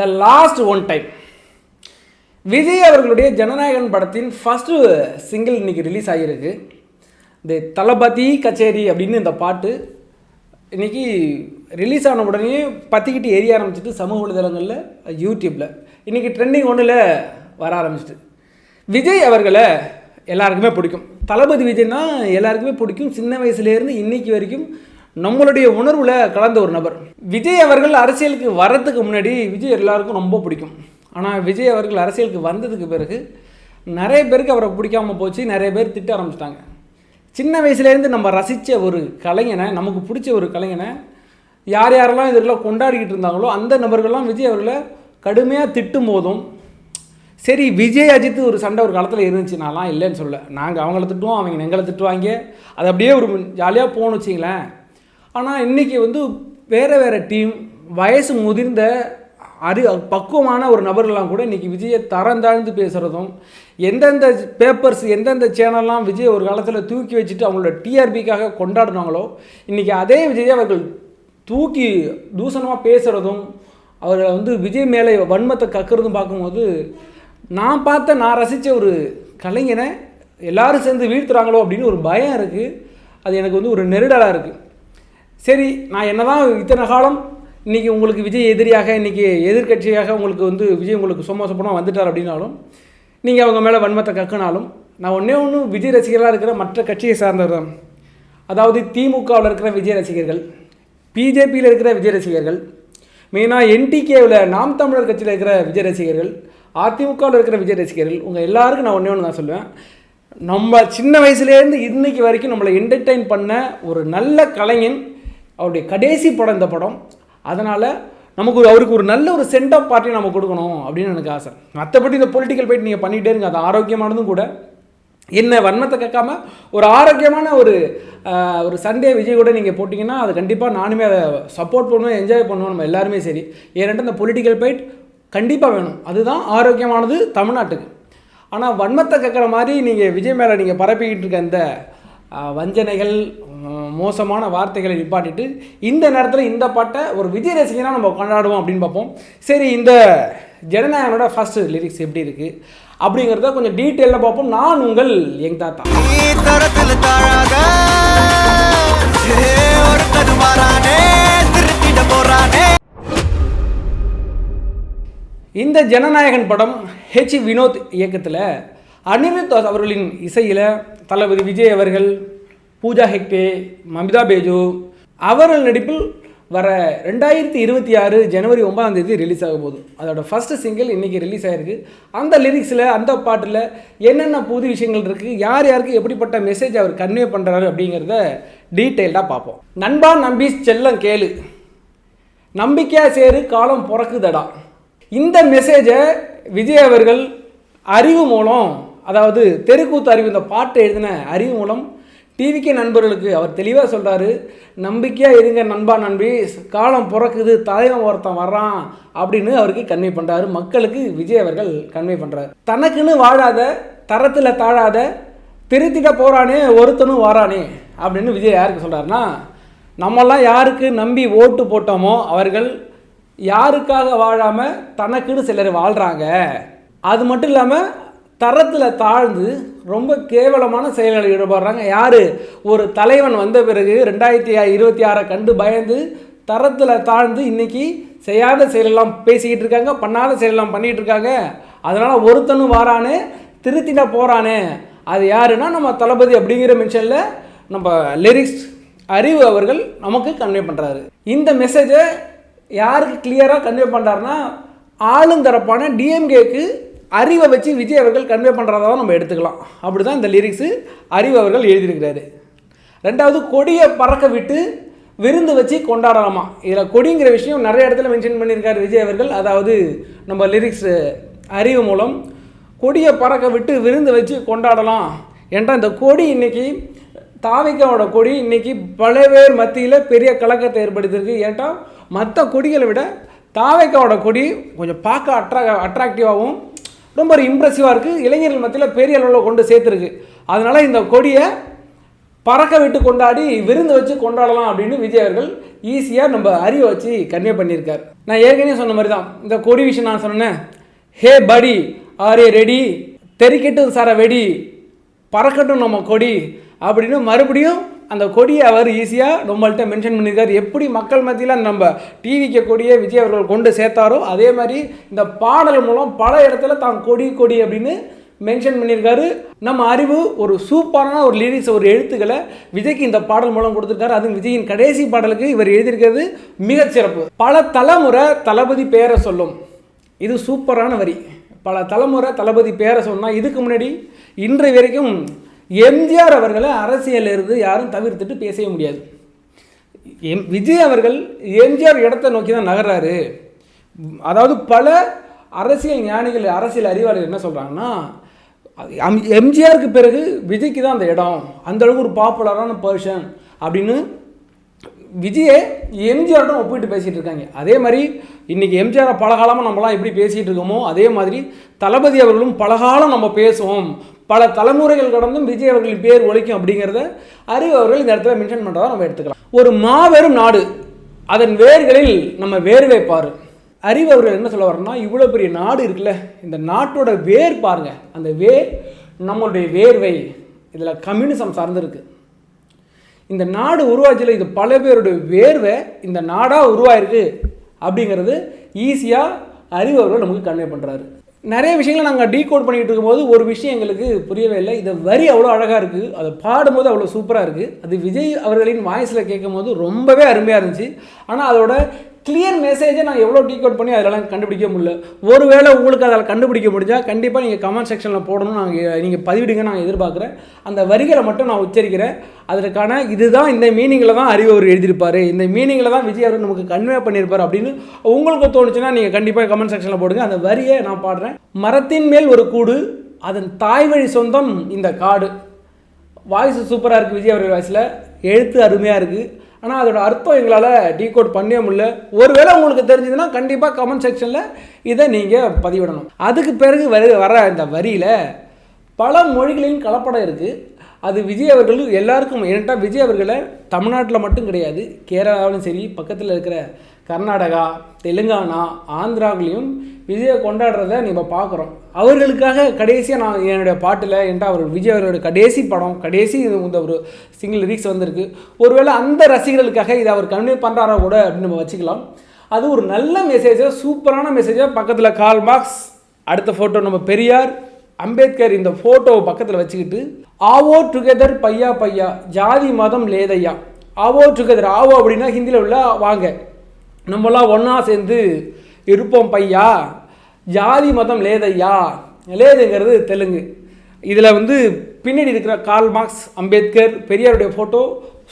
The last one time Vijay அவர்களுடைய ஜனநாயகன் படத்தின் first single இன்னைக்கு ரிலீஸ் ஆகியிருக்கு. இந்த தளபதி கச்சேரி அப்படின்னு இந்த பாட்டு இன்னைக்கு ரிலீஸ் ஆன உடனே பற்றிக்கிட்டு எரிய ஆரம்பிச்சிட்டு சமூக வலைதளங்களில் யூடியூப்பில் இன்றைக்கி ட்ரெண்டிங் ஒன்றில் வர ஆரம்பிச்சிட்டு. விஜய் அவர்களை எல்லாருக்குமே பிடிக்கும். தளபதி விஜய்னா எல்லாருக்குமே பிடிக்கும். சின்ன வயசுலேருந்து இன்றைக்கி வரைக்கும் நம்மளுடைய உணர்வில் கலந்த ஒரு நபர். விஜய் அவர்கள் அரசியலுக்கு வர்றதுக்கு முன்னாடி விஜய் எல்லாருக்கும் ரொம்ப பிடிக்கும். ஆனால் விஜய் அவர்கள் அரசியலுக்கு வந்ததுக்கு பிறகு நிறைய பேருக்கு அவரை பிடிக்காம போச்சு நிறைய பேர் திட்ட ஆரம்பிச்சிட்டாங்க. சின்ன வயசுலேருந்து நம்ம ரசித்த ஒரு கலைஞனை நமக்கு பிடிச்ச ஒரு கலைஞனை யார் யாரெல்லாம் இதெல்லாம் கொண்டாடிக்கிட்டு இருந்தாங்களோ அந்த நபர்கள்லாம் விஜய் அவர்களை கடுமையாக திட்டும் போதும். சரி விஜய் அஜித் ஒரு சண்டை ஒரு காலத்தில் இருந்துச்சு நான்லாம் இல்லைன்னு சொல்ல நாங்கள் அவங்கள திட்டுவோம் அவங்க எங்களை திட்டுவாங்க. அது அப்படியே ஒரு ஜாலியாக போகணும் வச்சிங்களேன். ஆனால் இன்றைக்கி வந்து வேறு வேறு டீம் வயசு முதிர்ந்த அறி பக்குவமான ஒரு நபர்கள்லாம் கூட இன்றைக்கி விஜயை தரம் தாழ்ந்து பேசுகிறதும் எந்தெந்த பேப்பர்ஸ் எந்தெந்த சேனல்லாம் விஜய் ஒரு காலத்தில் தூக்கி வச்சுட்டு அவங்களோட டிஆர்பிக்காக கொண்டாடினாங்களோ இன்றைக்கி அதே விஜய் அவர்கள் தூக்கி தூசணமாக பேசுகிறதும் அவரை வந்து விஜய் மேலே வன்மத்தை கக்கிறதும் பார்க்கும்போது நான் பார்த்த நான் ரசித்த ஒரு கலைஞனை எல்லாரும் சேர்ந்து வீழ்த்துறாங்களோ அப்படின்னு ஒரு பயம் இருக்குது அது எனக்கு வந்து ஒரு நெருடலாக இருக்குது சரி நான் என்ன தான் இத்தனை காலம் இன்றைக்கி உங்களுக்கு விஜய் எதிரியாக இன்றைக்கி எதிர்க்கட்சியாக உங்களுக்கு வந்து விஜய் உங்களுக்கு சும்மா சுப்பமாக வந்துட்டார் அப்படின்னாலும் நீங்கள் அவங்க மேலே வன்மத்தை கக்குனாலும் நான் ஒன்றே ஒன்று விஜய் ரசிகர்களாக இருக்கிற மற்ற கட்சியை சார்ந்தவர் தான் அதாவது திமுகவில் இருக்கிற விஜய் ரசிகர்கள் பிஜேபியில் இருக்கிற விஜய் ரசிகர்கள் மெயினாக என்டிகேவில் நாம் தமிழர் கட்சியில் இருக்கிற விஜய் ரசிகர்கள் அதிமுகவில் இருக்கிற விஜய் ரசிகர்கள் உங்கள் எல்லாருக்கும் நான் ஒன்றே ஒன்று தான் சொல்லுவேன். நம்ம சின்ன வயசுலேருந்து இன்னைக்கு வரைக்கும் நம்மளை என்டர்டெயின் பண்ண ஒரு நல்ல கலைஞன் அவருடைய கடைசி படம் இந்த படம். அதனால் நமக்கு ஒரு அவருக்கு ஒரு நல்ல ஒரு சென்ட் ஆஃப் பார்ட்டி நம்ம கொடுக்கணும் அப்படின்னு எனக்கு ஆசை. மற்றபடி இந்த பொலிட்டிக்கல் போயிட்டு நீங்கள் பண்ணிகிட்டே இருங்க. அது ஆரோக்கியமானதும் கூட. என்ன வன்மத்தை கேட்காம ஒரு ஆரோக்கியமான ஒரு ஒரு சண்டே விஜய் கூட நீங்கள் போட்டிங்கன்னா அது கண்டிப்பாக நானுமே அதை சப்போர்ட் பண்ணுவேன் என்ஜாய் பண்ணுவோம் நம்ம எல்லாருமே சரி. ஏனென்ட்டு இந்த பொலிட்டிக்கல் ஃபைட் கண்டிப்பாக வேணும். அதுதான் ஆரோக்கியமானது தமிழ்நாட்டுக்கு. ஆனால் வன்மத்தை கேட்குற மாதிரி நீங்கள் விஜய் மேலே நீங்கள் பரப்பிக்கிட்டு இருக்க இந்த வஞ்சனைகள் மோசமான வார்த்தைகளை நிப்பாட்டிட்டு இந்த நேரத்தில் இந்த பாட்டை ஒரு விஜய் ரசிகனாக நம்ம கொண்டாடுவோம் அப்படின்னு பார்ப்போம். சரி இந்த ஜனநாயகனோட ஃபர்ஸ்ட் லிரிக்ஸ் எப்படி இருக்குது அப்படிங்கிறத கொஞ்சம் டீட்டெயிலாக பார்ப்போம். நான் உங்கள் எங் தாத்தா. இந்த ஜனநாயகன் படம் ஹெச் வினோத் இயக்கத்தில் அனிருத் அவர்களின் இசையில் தளபதி விஜய் அவர்கள் பூஜா ஹெக்டே மமிதா பேஜு அவர்கள் நடிப்பில் வர ரெண்டாயிரத்தி இருபத்தி ஆறு ஜனவரி ஒன்பதாம் தேதி ரிலீஸ் ஆக போகுது. அதோட ஃபஸ்ட்டு சிங்கிள் இன்றைக்கி ரிலீஸ் ஆகிருக்கு அந்த லிரிக்ஸில் அந்த பாட்டில் என்னென்ன புது விஷயங்கள் இருக்குது யார் யாருக்கு எப்படிப்பட்ட மெசேஜ் அவர் கன்வே பண்ணுறாரு அப்படிங்கிறத டீட்டெயில்டாக பார்ப்போம். நண்பா நம்பி செல்லம் கேளு. நம்பிக்கையாக சேரு காலம் பிறக்குதடா. இந்த மெசேஜை விஜய் அவர்கள் அறிவு மூலம் அதாவது தெருக்கூத்து அறிவு இந்த பாட்டை எழுதின அறிவு மூலம் டிவிக்கே நண்பர்களுக்கு அவர் தெளிவாக சொல்கிறாரு நம்பிக்கையாக இருங்க நண்பா நம்பி காலம் பிறக்குது தலைவன் ஒருத்தன் வர்றான் அப்படின்னு அவருக்கு கன்வே பண்ணுறாரு மக்களுக்கு விஜய் அவர்கள் கன்வே பண்ணுறாரு தனக்குன்னு வாழாத தரத்தில் தாழாத திருத்திட்ட போகிறானே ஒருத்தனும் வாரானே அப்படின்னு விஜய் யாருக்கு சொல்கிறாருன்னா நம்மெல்லாம் யாருக்கு நம்பி ஓட்டு போட்டோமோ அவர்கள் யாருக்காக வாழாமல் தனக்குன்னு சிலர் வாழ்கிறாங்க அது மட்டும் இல்லாமல் தரத்தில் தாழ்ந்து ரொம்ப கேவலமான செயல்களில் ஈடுபடுறாங்க. யார்? ஒரு தலைவன் வந்த பிறகு ரெண்டாயிரத்தி இருபத்தி ஆறை கண்டு பயந்து தரத்தில் தாழ்ந்து இன்னைக்கு செய்யாத செயலெல்லாம் பேசிக்கிட்டு இருக்காங்க பண்ணாத செயலெல்லாம் பண்ணிகிட்டு இருக்காங்க. அதனால் ஒருத்தனும் வாரானே திருத்திட போகிறானே அது யாருன்னா நம்ம தளபதி அப்படிங்கிற மென்ஷனில் நம்ம லிரிக்ஸ் அறிவு அவர்கள் நமக்கு கன்வே பண்ணுறாரு இந்த மெசேஜை யாருக்கு கிளியராக கன்வே பண்ணுறாருன்னா ஆளுந்தரப்பான டிஎம்கேக்கு அறிவை வச்சு விஜய் அவர்கள் கன்வே பண்ணுறதா நம்ம எடுத்துக்கலாம். அப்படி தான் இந்த லிரிக்ஸு அறிவு அவர்கள் எழுதியிருக்கிறாரு. ரெண்டாவது கொடியை பறக்க விட்டு விருந்து வச்சு கொண்டாடலாமா? இதில் கொடிங்கிற விஷயம் நிறைய இடத்துல மென்ஷன் பண்ணியிருக்காரு விஜய் அவர்கள். அதாவது நம்ம லிரிக்ஸ் அறிவு மூலம் கொடியை பறக்க விட்டு விருந்து வச்சு கொண்டாடலாம் என்ற இந்த கொடி இன்னைக்கு தாவிக்காவோட கொடி இன்றைக்கி பல பேர் மத்தியில் பெரிய கலக்கத்தை ஏற்படுத்தியிருக்கு. ஏன்டா மற்ற கொடிகளை விட தாவைக்காவோட கொடி கொஞ்சம் பார்க்க அட்ரா அட்ராக்டிவாகவும் ரொம்ப ஒரு இம்ப்ரெசிவாக இருக்குது இளைஞர்கள் மத்தியில் பெரிய அளவில் கொண்டு சேர்த்துருக்கு. அதனால் இந்த கொடியை பறக்க விட்டு கொண்டாடி விருந்து வச்சு கொண்டாடலாம் அப்படின்னு விஜய் அவர்கள் ஈஸியாக நம்ம அறிவை வச்சு கன்வே பண்ணியிருக்கார். நான் ஏற்கனவே சொன்ன மாதிரி தான் இந்த கொடி விஷயம் நான் சொன்னேன். ஹே படி ஆர் ஏ ரெடி தெறிக்கட்டும் சார வெடி பறக்கட்டும் நம்ம கொடி அப்படின்னு மறுபடியும் அந்த கொடியை அவர் ஈஸியாக நம்மள்கிட்ட மென்ஷன் பண்ணியிருக்காரு. எப்படி மக்கள் மத்தியில் நம்ம டிவிக்கு கொடியை விஜய் அவர்கள் கொண்டு சேர்த்தாரோ அதே மாதிரி இந்த பாடல் மூலம் பல இடத்துல தான் கொடி கொடி அப்படின்னு மென்ஷன் பண்ணியிருக்காரு. நம்ம அறிவு ஒரு சூப்பரான ஒரு லிரிக்ஸ் ஒரு எழுத்துக்களை விஜய்க்கு இந்த பாடல் மூலம் கொடுத்துருக்காரு. அதுவும் விஜயின் கடைசி பாடலுக்கு இவர் எழுதியிருக்கிறது மிகச்சிறப்பு. பல தலைமுறை தளபதி பேரை சொல்லும். இது சூப்பரான வரி. பல தலைமுறை தளபதி பேரை சொன்னால் இதுக்கு முன்னாடி இன்றைய வரைக்கும் எம்ஜிஆர் அவர்களை அரசியலில் இருந்து யாரும் தவிர்த்துட்டு பேசவே முடியாது. எம் விஜய் அவர்கள் எம்ஜிஆர் இடத்தை நோக்கி தான் நகர்றாரு. அதாவது பல அரசியல் ஞானிகள் அரசியல் அறிவாளர்கள் என்ன சொல்கிறாங்கன்னா எம்ஜிஆருக்கு பிறகு விஜய்க்கு தான் அந்த இடம். அந்த அளவுக்கு ஒரு பாப்புலரான பர்சன் அப்படின்னு விஜயை எம்ஜிஆர்டும் ஒப்பிட்டு பேசிகிட்டு இருக்காங்க. அதே மாதிரி இன்றைக்கி எம்ஜிஆரை பலகாலமாக நம்மலாம் எப்படி பேசிகிட்டு இருக்கோமோ அதே மாதிரி தளபதி அவர்களும் பலகாலம் நம்ம பேசுவோம். பல தலைமுறைகள் கடந்தும் விஜய் அவர்களின் பேர் ஒழிக்கும் அப்படிங்கிறத அறிவு அவர்கள் இந்த இடத்துல மென்ஷன் பண்ணுறதா நம்ம எடுத்துக்கலாம். ஒரு மாபெரும் நாடு அதன் வேர்களில் நம்ம வேர்வை பாரு. அறிவு அவர்கள் என்ன சொல்ல வரோம்னா இவ்வளோ பெரிய நாடு இருக்குல்ல இந்த நாட்டோட வேர் பாருங்க. அந்த வேர் நம்மளுடைய வேர்வை இதில் கம்யூனிசம் சார்ந்திருக்கு. இந்த நாடு உருவாச்சியில் இது பல பேருடைய வேர்வை இந்த நாடாக உருவாயிருக்கு அப்படிங்கிறது ஈஸியாக அறிவு அவர்கள் நமக்கு கன்வே பண்ணுறாரு நிறைய விஷயங்களை நாங்கள் டீகோட் பண்ணிகிட்டு இருக்கும்போது ஒரு விஷயம் எங்களுக்கு புரியவே இல்லை. இந்த வரி அவ்வளோ அழகாக இருக்குது அதை பாடும்போது அவ்வளோ சூப்பராக இருக்குது அது விஜய் அவர்களின் வாய்ஸில் கேட்கும்போது ரொம்பவே அருமையாக இருந்துச்சு. ஆனால் அதோட கிளியர் மெசேஜை நான் எவ்வளோ டீகோட் பண்ணி அதெல்லாம் கண்டுபிடிக்க முடியல. ஒருவேளை உங்களுக்கு அதில் கண்டுபிடிக்க முடிஞ்சால் கண்டிப்பாக நீங்கள் கமெண்ட் செக்ஷனில் போடணும் நாங்கள் நீங்கள் பதிவிடுங்க நான் எதிர்பார்க்குறேன். அந்த வரிகளை மட்டும் நான் உச்சரிக்கிறேன். அதற்கான இதுதான் இந்த மீனிங்கில் தான் அறிவு அவர் எழுதியிருப்பார். இந்த மீனிங்கில் தான் விஜய் அவர் நமக்கு கன்வே பண்ணியிருப்பார் அப்படின்னு உங்களுக்கு தோணுச்சுன்னா நீங்கள் கண்டிப்பாக கமெண்ட் செக்ஷனில் போடுங்க. அந்த வரியை நான் பாடுறேன். மரத்தின் மேல் ஒரு கூடு அதன் தாய் வழி சொந்தம் இந்த காடு. வாய்ஸ் சூப்பராக இருக்குது விஜய் அவர்கள் வாய்ஸில் எழுத்து அருமையாக இருக்குது ஆனால் அதோட அர்த்தம் எங்களால் டீகோட் பண்ணவே முடியல. ஒருவேளை உங்களுக்கு தெரிஞ்சதுன்னா கண்டிப்பாக கமெண்ட் செக்ஷனில் இதை நீங்கள் பதிவிடணும். அதுக்கு பிறகு வர வர இந்த வரியில் பல மொழிகளின் கலப்படம் இருக்குது அது விஜய் அவர்கள் எல்லாருக்கும் ஏன்ட்டா விஜய் அவர்களை தமிழ்நாட்டில் மட்டும் கிடையாது கேரளாவிலும் சரி பக்கத்தில் இருக்கிற கர்நாடகா தெலுங்கானா ஆந்திராவிலையும் விஜயை கொண்டாடுறத நம்ம பார்க்குறோம். அவர்களுக்காக கடைசியாக நான் என்னுடைய பாட்டில் என்கிட்ட அவர் விஜய் அவரோட கடைசி படம் கடைசி இந்த ஒரு சிங்கிள் லிரிக்ஸ் வந்திருக்கு. ஒருவேளை அந்த ரசிகர்களுக்காக இதை அவர் கன்வே பண்ணுறாரா கூட அப்படின்னு நம்ம வச்சுக்கலாம். அது ஒரு நல்ல மெசேஜாக சூப்பரான மெசேஜாக பக்கத்தில் கால் மார்க்ஸ் அடுத்த ஃபோட்டோ நம்ம பெரியார் அம்பேத்கர் இந்த ஃபோட்டோவை பக்கத்தில் வச்சுக்கிட்டு ஆவோ டுகெதர் பையா பையா ஜாதி மதம் லேதையா? ஆவோ டுகெதர் ஆவோ அப்படின்னா ஹிந்தியில் உள்ள வாங்க. நம்மளாம் ஒன்றா சேர்ந்து இருப்போம் பையா? ஜாதி மதம் லேதையா? லேதுங்கிறது தெலுங்கு. இதில் வந்து பின்னாடி இருக்கிற கால் மார்க்ஸ் அம்பேத்கர் பெரியாருடைய ஃபோட்டோ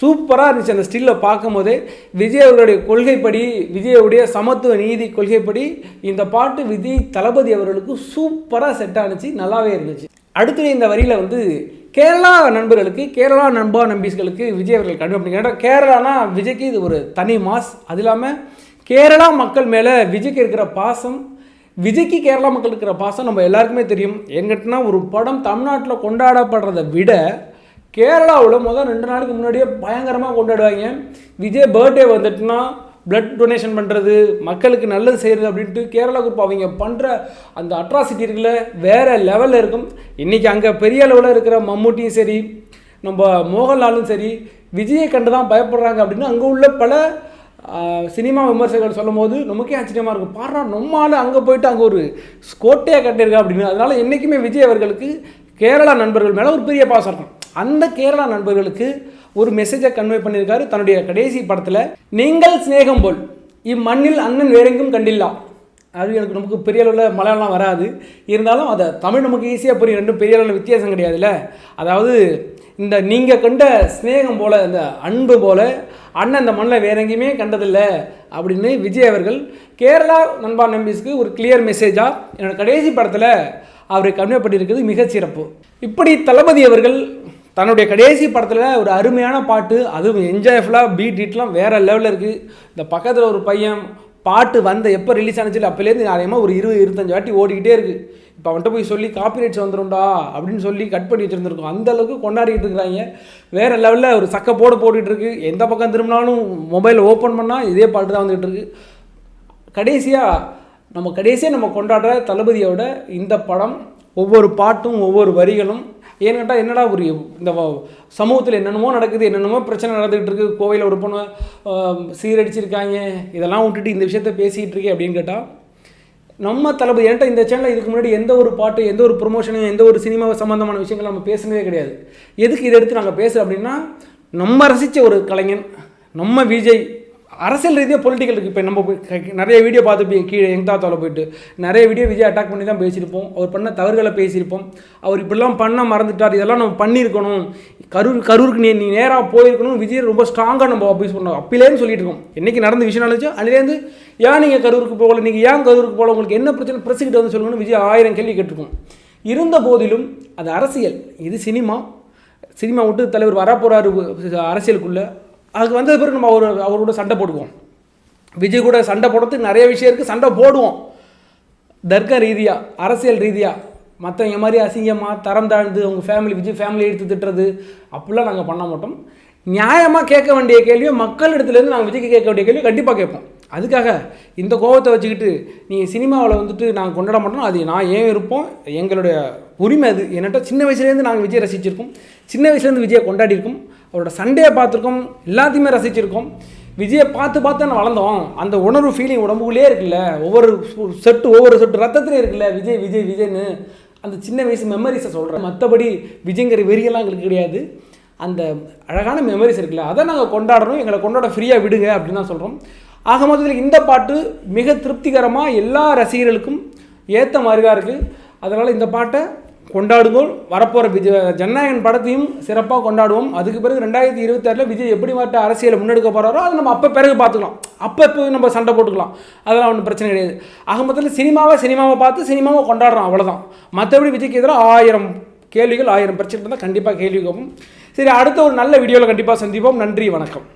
சூப்பராக இருந்துச்சு அந்த ஸ்டில்லை பார்க்கும்போதே. விஜய் அவர்களுடைய கொள்கைப்படி விஜயவுடைய சமத்துவ நீதி கொள்கைப்படி இந்த பாட்டு விஜய் தளபதி அவர்களுக்கு சூப்பராக செட் ஆணுச்சு நல்லாவே இருந்துச்சு. அடுத்து இந்த வரியில் வந்து கேரளா நண்பர்களுக்கு கேரளா நண்பா நம்பிஸ்களுக்கு விஜய் அவர்கள் கண்டு அப்படிங்கிற கேரளானா விஜய்க்கு இது ஒரு தனி மாஸ். அது இல்லாமல் கேரளா மக்கள் மேலே விஜய்க்கு இருக்கிற பாசம் விஜய்க்கு கேரளா மக்கள் இருக்கிற பாசம் நம்ம எல்லாருக்குமே தெரியும். எங்கிட்டனா ஒரு படம் தமிழ்நாட்டில் கொண்டாடப்படுறதை விட கேரளாவில் முதல் ரெண்டு நாளுக்கு முன்னாடியே பயங்கரமாக கொண்டாடுவாங்க. விஜய் பர்த்டே வந்துட்டுனா பிளட் டொனேஷன் பண்ணுறது மக்களுக்கு நல்லது செய்கிறது அப்படின்ட்டு கேரளா குரூப் அவங்க பண்ணுற அந்த அட்ராசிட்டி இருக்குல்ல வேறு லெவலில் இருக்கும். இன்றைக்கி அங்கே பெரிய அளவில் இருக்கிற மம்முட்டியும் சரி நம்ம மோகன்லாலும் சரி விஜயை கண்டு தான் பயப்படுறாங்க அப்படின்னு அங்கே உள்ள பல சினிமா விமர்சகர்கள் சொல்லும் போது நமக்கே ஆச்சரியமாக இருக்கும். பாடுறா நம்மால் அங்கே போயிட்டு அங்கே ஒரு ஸ்கோட்டையாக கட்டியிருக்கா அப்படின்னு. அதனால் என்றைக்குமே விஜய் அவர்களுக்கு கேரளா நண்பர்கள் மேலே ஒரு பெரிய பாசம் இருக்கும். அந்த கேரளா நண்பர்களுக்கு ஒரு மெசேஜை கன்வே பண்ணியிருக்காரு. தன்னுடைய கடைசி படத்தில் நீங்கள் சிநேகம் போல் இம்மண்ணில் அண்ணன் வேறெங்கும் கண்டில்லாம் அது எனக்கு நமக்கு பெரிய அளவில் மலையாளம் வராது. இருந்தாலும் அதை தமிழ் நமக்கு ஈஸியாக புரியும். ரெண்டும் பெரிய அளவில் வித்தியாசம் கிடையாதுல்ல? அதாவது இந்த நீங்கள் கண்ட சிநேகம் போல் இந்த அன்பு போல் அண்ணன் இந்த மண்ணில் வேற எங்கேயுமே கண்டதில்லை அப்படின்னு விஜய் அவர்கள் கேரளா நண்பா நம்பிஸ்க்கு ஒரு கிளியர் மெசேஜாக என்னோடய கடைசி படத்தில் அவரை கன்வே பண்ணியிருக்கிறது மிகச்சிறப்பு. இப்படி தளபதி அவர்கள் தன்னுடைய கடைசி படத்தில் ஒரு அருமையான பாட்டு அதுவும் என்ஜாய்ஃபுல்லாக பீட் இட்லாம் வேறு லெவலில் இருக்குது இந்த பக்கத்தில் ஒரு பையன் பாட்டு வந்த எப்போ ரிலீஸ் ஆனிச்சு அப்போலேருந்து அதிகமாக ஒரு இருபது இருபத்தஞ்சு வாட்டி ஓடிக்கிட்டே இருக்குது இப்போ அவன்கிட்ட போய் சொல்லி காப்பிரைட்ஸ் வந்துடும்டா அப்படின்னு சொல்லி கட் பண்ணி வச்சுருந்துருக்கோம். அந்த அளவுக்கு கொண்டாடிட்டு இருக்கிறாங்க. வேறு லெவலில் ஒரு சக்க போடு போட்டுட்டு இருக்கு. எந்த பக்கம் திரும்பினாலும் மொபைல் ஓப்பன் பண்ணால் இதே பாட்டு தான் வந்துகிட்டு இருக்கு. கடைசியாக நம்ம கடைசியாக நம்ம கொண்டாடுற தளபதியோட இந்த படம் ஒவ்வொரு பாட்டும் ஒவ்வொரு வரிகளும் ஏன்னு கேட்டால் என்னடா ஒரு இந்த சமூகத்தில் என்னென்னமோ நடக்குது என்னென்னமோ பிரச்சனை நடந்துகிட்டு இருக்குது கோவையில் ஒரு பொண்ணு சீரடிச்சிருக்காங்க இதெல்லாம் விட்டுட்டு இந்த விஷயத்த பேசிகிட்டு இருக்கே அப்படின்னு கேட்டால் நம்ம தளபதி என்கிட்ட இந்த சேனலில் இதுக்கு முன்னாடி எந்த ஒரு பாட்டு எந்த ஒரு ப்ரொமோஷனும் எந்த ஒரு சினிமா சம்மந்தமான விஷயங்கள் நம்ம பேசுனதே கிடையாது. எதுக்கு இதை எடுத்து நாங்கள் பேசுகிறோம் அப்படின்னா நம்ம ரசித்த ஒரு கலைஞன் நம்ம விஜய் அரசியல் ரீதியாக பொலிட்டிக்கல் இருக்குது இப்போ நம்ம போய் நிறைய வீடியோ பார்த்து கீழே எங்க தாத்தாவில் போயிட்டு நிறைய வீடியோ விஜய் அட்டாக் பண்ணி தான் பேசியிருப்போம். அவர் பண்ண தவறுகளை பேசியிருப்போம். அவர் இப்படிலாம் பண்ண மறந்துட்டார். இதெல்லாம் நம்ம பண்ணியிருக்கணும். கரூர் கரூருக்கு நீ நீ நேராக போயிருக்கணும். விஜய் ரொம்ப ஸ்ட்ராங்காக நம்ம அப்படி சொன்னோம் அப்பிலேருந்து சொல்லிட்டு இருக்கோம். என்றைக்கு நடந்த விஷயம் நடந்துச்சோ அதுலேருந்து ஏன் நீங்கள் கரூருக்கு போகல? நீங்கள் ஏன் கரூருக்கு போகல? உங்களுக்கு என்ன பிரச்சனை? பிரசிக்கிட்ட வந்து சொல்லுங்கன்னு விஜய் ஆயிரம் கேள்வி கேட்டிருக்கோம். இருந்த போதிலும் அது அரசியல். இது சினிமா. சினிமா விட்டு தலைவர் வரப்போகிறாரு அரசியலுக்குள்ளே. அதுக்கு வந்த பிறகு நம்ம அவர் அவரோட சண்டை போடுவோம். விஜய் கூட சண்டை போடுறதுக்கு நிறைய விஷயம் இருக்குது சண்டை போடுவோம். தர்க்க ரீதியாக அரசியல் ரீதியாக மற்றவங்க மாதிரி அசிங்கமாக தரம் தாழ்ந்து அவங்க ஃபேமிலி விஜய் ஃபேமிலி எடுத்து திட்டுறது அப்படிலாம் நாங்கள் பண்ண மாட்டோம். நியாயமாக கேட்க வேண்டிய கேள்வியை மக்கள் இடத்துலேருந்து நாங்கள் விஜய்க்கு கேட்க வேண்டிய கேள்வி கண்டிப்பாக கேட்போம். அதுக்காக இந்த கோபத்தை வச்சுக்கிட்டு நீங்கள் சினிமாவில் வந்துட்டு நாங்கள் கொண்டாட மாட்டோம். அது நான் ஏன் இருப்போம்? எங்களுடைய உரிமை அது. என்னட்ட சின்ன வயசுலேருந்து நாங்கள் விஜய் ரசிச்சிருக்கோம். சின்ன வயசுலேருந்து விஜயை கொண்டாடியிருக்கோம். அவரோட சண்டையை பார்த்துருக்கோம் எல்லாத்தையுமே ரசிச்சிருக்கோம். விஜயை பார்த்து பார்த்து நான் வளர்ந்தோம். அந்த உணர்வு ஃபீலிங் உடம்புக்குள்ளே இருக்குல்ல ஒவ்வொரு செட்டு ஒவ்வொரு செட்டு ரத்தத்துலேயே இருக்குல்ல விஜய் விஜய் விஜய்னு அந்த சின்ன வயசு மெமரிஸை சொல்கிறேன் மற்றபடி விஜய்ங்கிற வெறியெல்லாம் எங்களுக்கு கிடையாது. அந்த அழகான மெமரிஸ் இருக்குல்ல அதை நாங்கள் கொண்டாடுறோம். எங்களை கொண்டாட ஃப்ரீயாக விடுங்க அப்படின்னு தான் சொல்கிறோம் ஆக மொத்தத்தில் இந்த பாட்டு மிக திருப்திகரமாக எல்லா ரசிகர்களுக்கும் ஏற்ற மாதிரி தான் இருக்குது அதனால் இந்த பாட்டை கொண்டாடுவோம் வரப்போகிற விஜய் ஜனநாயகன் படத்தையும் சிறப்பாக கொண்டாடுவோம். அதுக்கு பிறகு ரெண்டாயிரத்தி இருபத்தாறில் விஜய் எப்படி மாட்ட அரசியலை முன்னெடுக்க போகிறாரோ அதை நம்ம அப்போ பிறகு பார்த்துக்கலாம். அப்போ இப்போ நம்ம சண்டை போட்டுக்கலாம். அதெல்லாம் ஒன்றும் பிரச்சனை கிடையாது. ஆக மொத்தத்தில் சினிமாவை சினிமாவை பார்த்து சினிமாவை கொண்டாடுறோம் அவ்வளோதான் மற்றபடி விஜய்க்கு எதிராக ஆயிரம் கேள்விகள் ஆயிரம் பிரச்சனை இருந்தால் கண்டிப்பாக கேள்வி கேட்போம். சரி அடுத்த ஒரு நல்ல வீடியோவில் கண்டிப்பாக சந்திப்போம். நன்றி வணக்கம்.